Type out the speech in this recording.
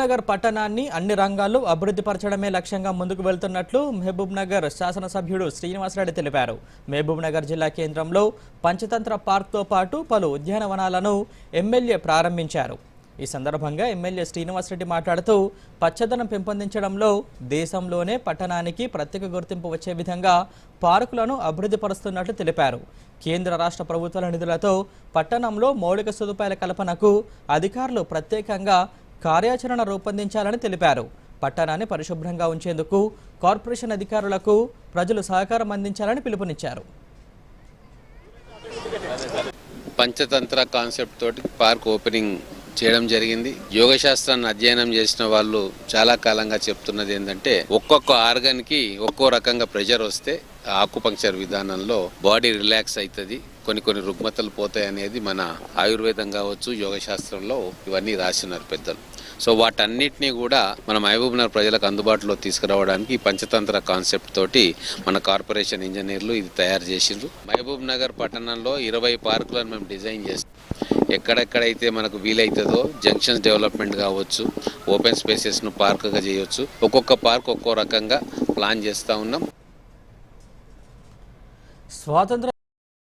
నగర్ పట్టణాన్ని అన్ని రంగాల్లో అభివృద్ధి పరచడమే లక్ష్యంగా ముందుకు వెళ్తున్నట్లు మహబూబ్ నగర్ శాసనసభ్యుడు శ్రీనివాసరెడ్డి తెలిపారు. మహబూబ్ నగర్ జిల్లా కేంద్రంలో పంచతంత్ర పార్క్తో పాటు పలు ఉద్యానవనాలను ఎమ్మెల్యే ప్రారంభించారు. ఈ సందర్భంగా ఎమ్మెల్యే శ్రీనివాసరెడ్డి మాట్లాడుతూ పచ్చదనం పెంపొందించడంలో దేశంలోనే పట్టణానికి ప్రత్యేక గుర్తింపు వచ్చే విధంగా పార్కులను అభివృద్ధి పరుస్తున్నట్లు తెలిపారు. కేంద్ర రాష్ట్ర ప్రభుత్వాల నిధులతో పట్టణంలో మౌలిక సదుపాయాల కల్పనకు అధికారులు ప్రత్యేకంగా కార్యాచరణ రూపొందించాలని తెలిపారు. పట్టణాన్ని పరిశుభ్రంగా ఉంచేందుకు కార్పొరేషన్ అధికారులకు ప్రజలు సహకారం అందించాలని పిలుపునిచ్చారు. పంచతంత్ర కాన్సెప్ట్ తోటి పార్క్ ఓపెనింగ్ చేయడం జరిగింది. యోగ శాస్త్రాన్ని అధ్యయనం చేసిన వాళ్ళు చాలా కాలంగా చెప్తున్నది ఏంటంటే ఒక్కొక్క ఆర్గన్కి ఒక్కో రకంగా ప్రెషర్ వస్తే ఆకుపంక్చర్ విధానంలో బాడీ రిలాక్స్ అవుతుంది. కొన్ని కొన్ని రుగ్మతలు పోతాయి అనేది మన ఆయుర్వేదం కావచ్చు యోగ శాస్త్రంలో ఇవన్నీ రాసినారు పెద్దలు. సో వాటన్నిటినీ కూడా మన మహబూబ్నగర్ ప్రజలకు అందుబాటులో తీసుకురావడానికి పంచతంత్ర కాన్సెప్ట్ తోటి మన కార్పొరేషన్ ఇంజనీర్లు ఇది తయారు చేసిండ్రు. మహబూబ్ నగర్ పట్టణంలో ఇరవై పార్కులను మేము డిజైన్ చేస్తాం ఎక్కడెక్కడైతే మనకు వీలైతుందో జంక్షన్స్ డెవలప్మెంట్ కావచ్చు ఓపెన్ స్పేసెస్ను పార్క్గా చేయొచ్చు ఒక్కొక్క పార్క్ ఒక్కో రకంగా ప్లాన్ చేస్తూ ఉన్నాం. స్వాతంత్ర